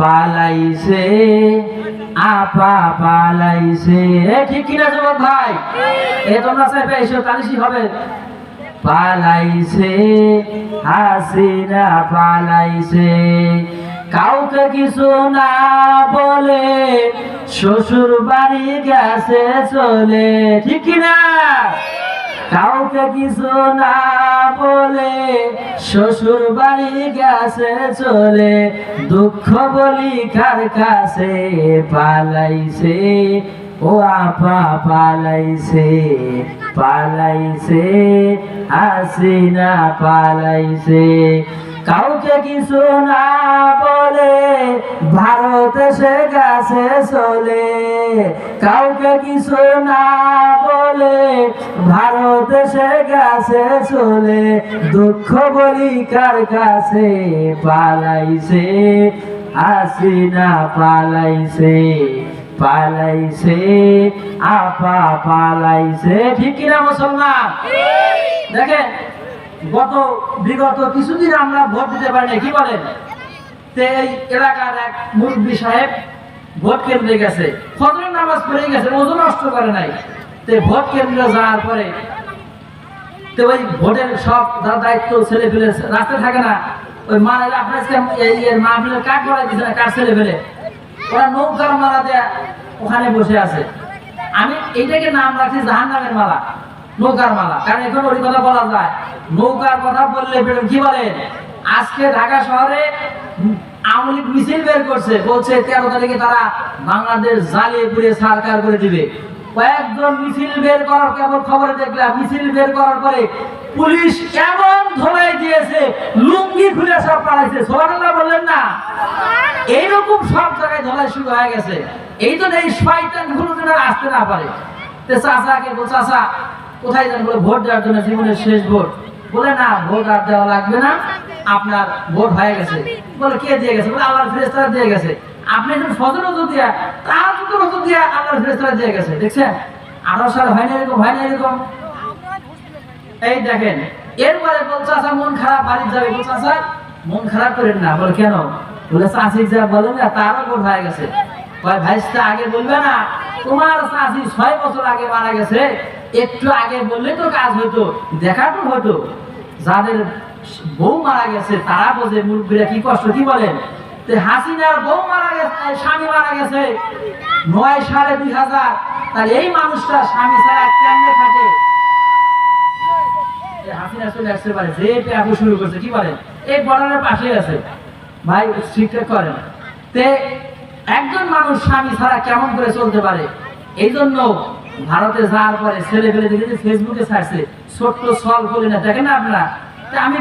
পালাইছে, আপা পালাইছে। ঠিক কিনা যুবক ভাই? এ তোমরা চাইবে এসো তালিশি হবে। পালাইছে, হাসিনা পালাইছে। কাউকে কিছু না বলে শ্বশুর বাড়ি গেছে চলে। ঠিক কিনা? কাউকে কিছু না বলে শ্বশুর বাড়ি গেছে চলে, দুঃখ বলি কার কাছে পালাইছে? ও আপা, পালাইছে পালাইছে, হাসিনা পালাইছে। কাউকে কিছু না বলে ভারত সে গেছে চলে। কাউকে কিছু না বলে ভারত সে গেছে চলে। দুঃখ বলি কার কাছে পালাইছে? হাসিনা পালাইছে পালাইছে আপা পালাইছে। ঠিক কিনা মুসলমান? দেখেন গত বিগত কিছুদিন আমরা ভোট দিতে পারিনি, কি বলেন? এলাকার এক মুরব্বী সাহেব ভোট কেন্দ্রে গেছে। ফজরের নামাজ পড়ে গেছে ওজন নষ্ট করে নাই। তে ভোট কেন্দ্রে যাওয়ার পরে তো ওই ভোটের সব দায়িত্ব ছেলে ফেলে রাস্তায় থাকে না, ওই মারা আপনার এই মা ফেলে কাঠ করা দিচ্ছে না কাঠ ছেলে ফেলে? ওরা নৌকার মালা দেয়া ওখানে বসে আছে। আমি এইটাকে নাম রাখছি জাহান নামের মালা। নৌকার মালা। কারণ এখন ওই কথা বলা যায়। নৌকার কথা বললে বেরোন কি বলেন আজকে ঢাকা শহরে আওয়ামী লীগ মিছিল বের করছে। বলছে, তেরো তারিখে তারা বাংলাদেশ জ্বালিয়ে পুড়িয়ে সরকার করে দিবে। কয়েকজন মিছিল বের করার কেবল খবরে দেখলাম। মিছিল বের করার পরে পুলিশ এমন ধোলাই দিয়েছে, লুঙ্গি খুলে সব পালাইছে। সোহানুল্লাহ বললেন না, এইরকম সব জায়গায় ধলাই শুরু হয়ে গেছে। এই জন্য এই শয়তানগুলো আসতে না পারে। তো চাচাকে বল চাচা কোথায় যান বলে ভোট দেওয়ার জন্য জীবনের শেষ ভোট। বলে না, ভোট আর দেওয়া লাগবে না, আপনার ভোট হয়ে গেছে। বলে কে দিয়ে গেছে? বলে আল্লাহর ফেরেস্তারা দিয়ে গেছে। আপনি যখন ফজর রজু দিয়া তার দুটো রজু দিয়া আল্লাহর ফেরেস্তারা দিয়ে গেছে, দেখছেন? আঠারো সাল হয় না এরকম, হয় না এরকম? এই দেখেন, এরপরে বল চাচা মন খারাপ বাড়ি যাবে। বল চাচা মন খারাপ করেন না। বলে, কেন? বলে চাষি যা বলে না, তারও ভোট হয়ে গেছে। ভাই ভাইসটা আগে বলবে না তোমার চাষি ছয় বছর আগে মারা গেছে, একটু আগে বললে তো কাজ হতো দেখা তো হতো যাদের বউ মারা গেছে, তারা বোঝে মুরব্বীরা কি কষ্ট, কি বলেন হাসিনার বউ মারা গেছে স্বামী মারা গেছে, নয় সাড়ে দুই হাজার। তাহলে এই মানুষটা স্বামী ছাড়া কেমনে থাকে? হাসিনা চলে আসতে পারে যে পেয়াবো শুরু করছে, কি বলেন এই বর্ডারের পাশে আছে। ভাই ঠিকঠাক করেন। তে একজন মানুষ স্বামী ছাড়া কেমন করে চলতে পারে? এই জন্য ভারতে যাওয়ার পরে ছেলে ফেলে দেখেছি ফেসবুকে ছাড়ছে, ছোট্ট সল করে না, দেখেন না আপনারা? আমি